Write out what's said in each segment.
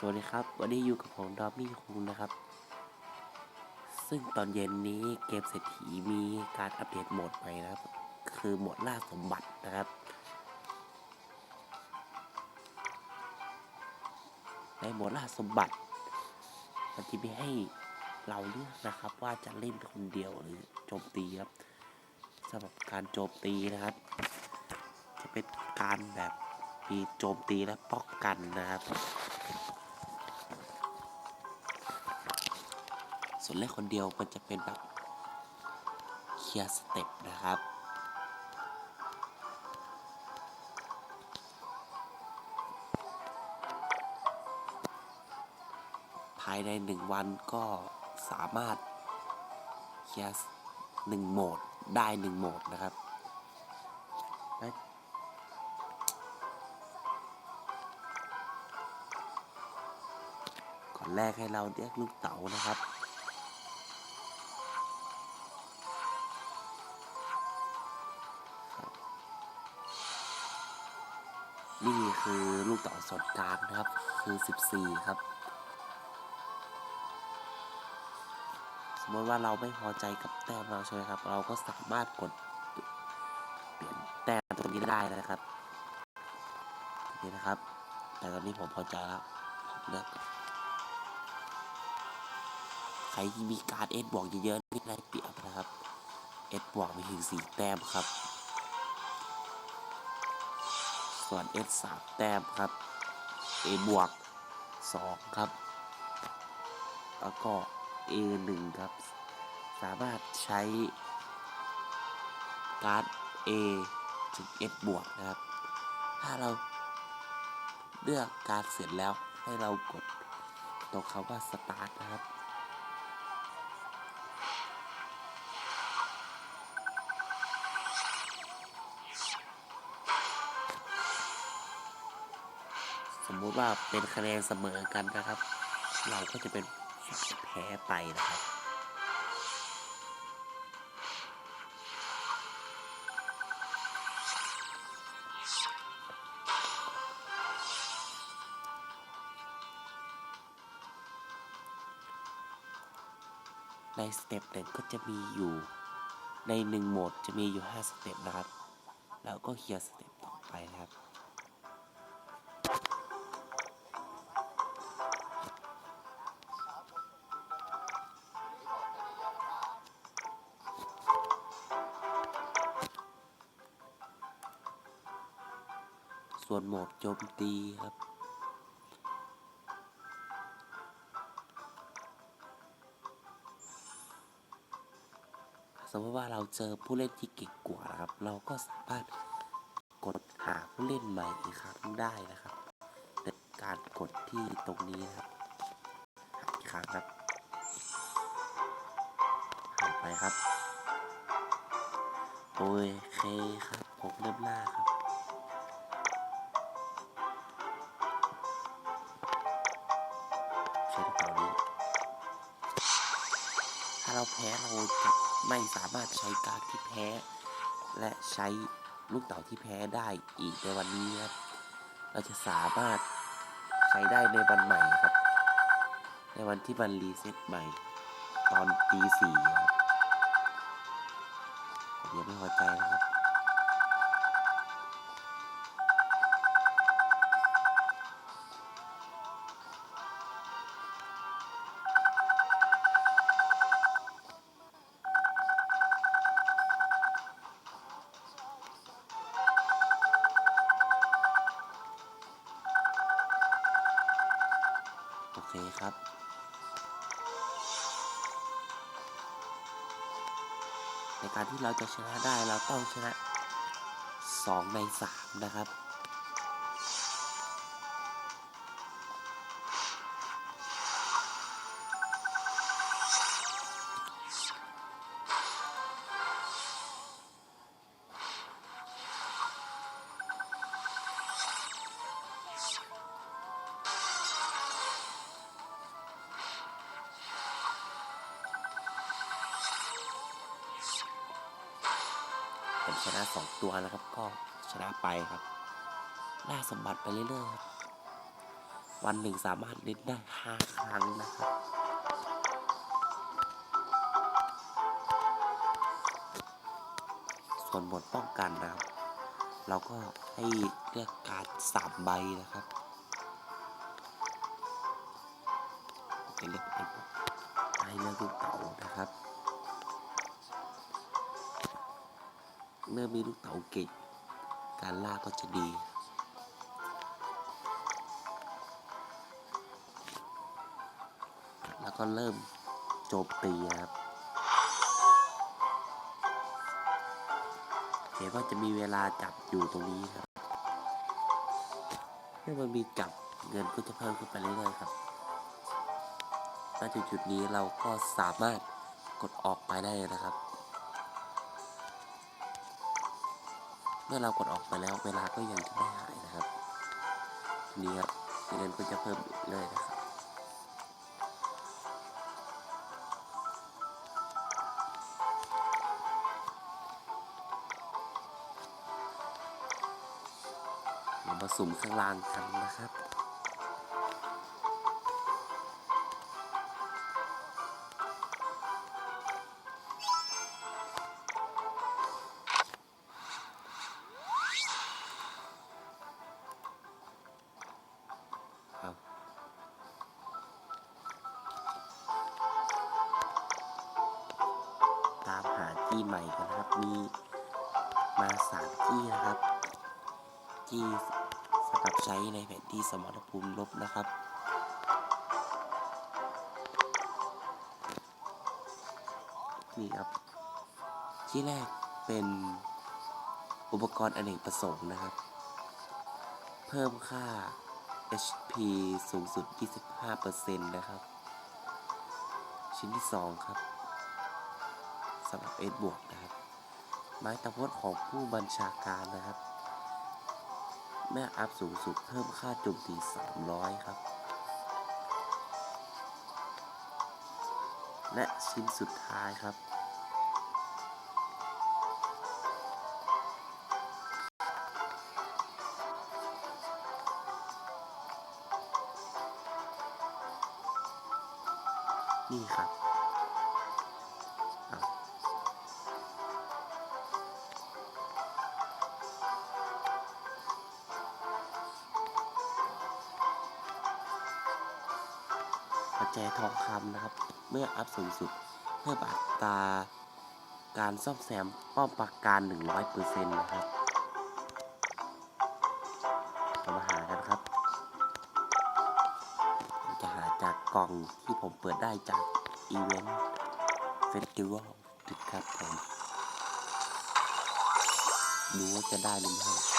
สวัสดีครับ วันนี้อยู่กับผมดอมมี่คุงนะครับ ซึ่งตอนเย็นนี้เกมเศรษฐีมีการอัปเดตโหมดใหม่นะครับ คือโหมดล่าสมบัตินะครับ ในโหมดล่าสมบัติ มันจะมีให้เราเลือกนะครับ ว่าจะเล่นคนเดียวหรือโจมตีครับสำหรับการโจมตีนะครับ จะเป็นการแบบมีโจมตีและป้องกันนะครับ ส่วนเล่นคนเดียวมันจะเป็นแบบเคลียร์สเต็ปนะครับภายในหนึ่งวันก็สามารถเคลียร์หนึ่งโหมดได้หนึ่งโหมดนะครับ ก่อนแรกให้เราเรียกลูกเต๋านะครับ คือลูกเต๋าส่วนกลางนะครับ คือ 14 ครับ สมมติว่าเราไม่พอใจกับแต้มเราใช่ไหมครับ เราก็สามารถกดเปลี่ยนแต้มตรงนี้ได้นะครับนี่นะครับ แต่ตอนนี้ผมพอใจแล้วผมเลือกใครที่มีการเอสบวกเยอะๆนี่ได้เปรียบนะครับเอสบวกมีถึงสี่แต้มครับ ส่วน S 3แต้มครับ A บวก 2 ครับ แล้วก็ A 1ครับ สามารถใช้การ์ด A ถึง S บวกนะครับ ถ้าเราเลือกการเสร็จแล้วให้เรากดตรงคำว่า Start นะครับ สมมุติว่าเป็นคะแนนเสมอกันนะครับ เราก็จะเป็นฝ่ายแพ้ไปนะครับในสเต็ปหนึ่งก็จะมีอยู่ในหนึ่งโหมดจะมีอยู่ 5 สเต็ปนะครับ แล้วก็เคลียร์สเต็ปต่อไปนะครับ ส่วนโหมดโจมตีครับ สมมติว่าเราเจอผู้เล่นที่เก่งกว่านะครับ เราก็สามารถกดหาผู้เล่นใหม่อีกครั้งได้นะครับในการกดที่ตรงนี้นะครับหาอีกครั้งครับหาไปครับ โอเคครับ ผมเริ่ม เราแพ้เราจะไม่สามารถใช้การดที่แพ้ และใช้ลูกเต๋าที่แพ้ได้อีกในวันนี้ครับ เราจะสามารถใช้ได้ในวันใหม่ครับ ในวันที่มันรีเซ็ตใหม่ ตอนตีสี่ครับผมยังไม่พอใจนะครับ ครับ ในการที่เราจะชนะได้เราต้องชนะ 2 ใน 3 นะครับ ผมชนะ2ตัวนะครับ ก็ชนะไปครับล่าสมบัติไปเรื่อยๆครับ วันหนึ่งสามารถเล่นได้ห้าครั้งนะครับส่วนบทป้องกันนะครับ เราก็ให้เลือกการดสามใบนะครับให้เลือกเป็นให้เลือกลูกเต๋านะครับ เมื่อมีลูกเต๋าเก่งการล่าก็จะดี แล้วก็เริ่มโจมตีนะครับเห็นว่าจะมีเวลาจับอยู่ตรงนี้ครับเมื่อมันมีจับเงินก็จะเพิ่มขึ้นไปเรื่อยๆครับณจุดจุดๆนี้เราก็สามารถกดออกไปได้นะครับ เมื่อเรากดออกไปแล้วเวลาก็ยังไม่หายนะครับนี่ครับเงินก็จะเพิ่มอีกเรื่อยนะครับเรามาสุ่มข้างล่างกันนะครับามหาจี้ใหม่กันครับ มีมาสามจี้นะครับจี้สำหรับใช้ในแผนที่สมรภูมิลบนะครับนี่ครับที่แรกเป็นอุปกรณ์อเนกประสงค์นะครับ เพิ่มค่า HP สูงสุด 25%นะครับ ชิ้นที่ 2 ครับ สำหรับ S บวกนะครับ ไม้ตะพดของผู้บัญชาการนะครับแม่อัพสูงสุดเพิ่มค่าโจมตี 300 ครับ และชิ้นสุดท้ายครับ นี่ครับ จทองคำนะครับ เมื่ออัพสูงสุด เพิ่มอัตราการซ่อมแซมป้อมปราการ 100%นะครับเรามาหากันครับ จะหาจากกล่องที่ผมเปิดได้จากอีเวนต์เฟสติวัลครับผมดูว่าจะได้หรือไม่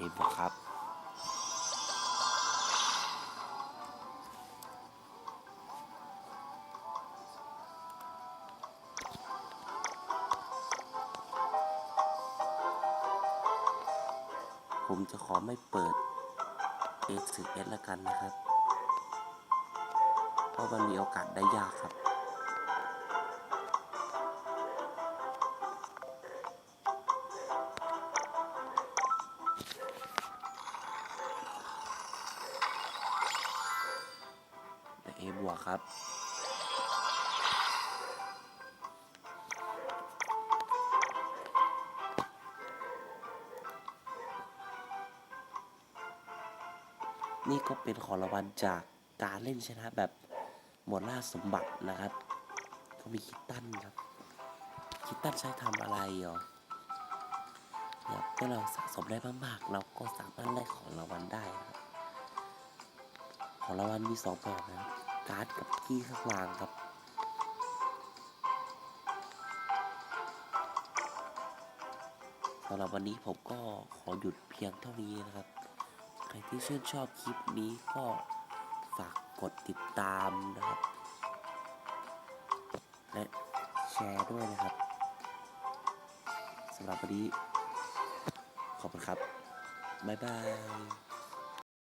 เห็นบอกครับผมจะขอไม่เปิด S ถึง S แล้วกันนะครับ เพราะมันมีโอกาสได้ยากครับ บวกครับ นี่ก็เป็นของรางวัลจากการเล่นชนะแบบหมดล่าสมบัตินะครับ ก็มีคิตตันครับ คิตตันใช้ทำอะไรหรอเนี่ยเมื่อเราสะสมได้มากๆ เราก็สามารถได้ของรางวัลได้ครับของรางวัลมีสองแบบนะครับ การ์ดกับที่ข้างล่างครับ สำหรับวันนี้ผมก็ขอหยุดเพียงเท่านี้นะครับ ใครที่ชื่นชอบคลิปนี้ก็ฝากกดติดตามนะครับ และแชร์ด้วยนะครับสำหรับวันนี้ขอบคุณครับ บ๊ายบาย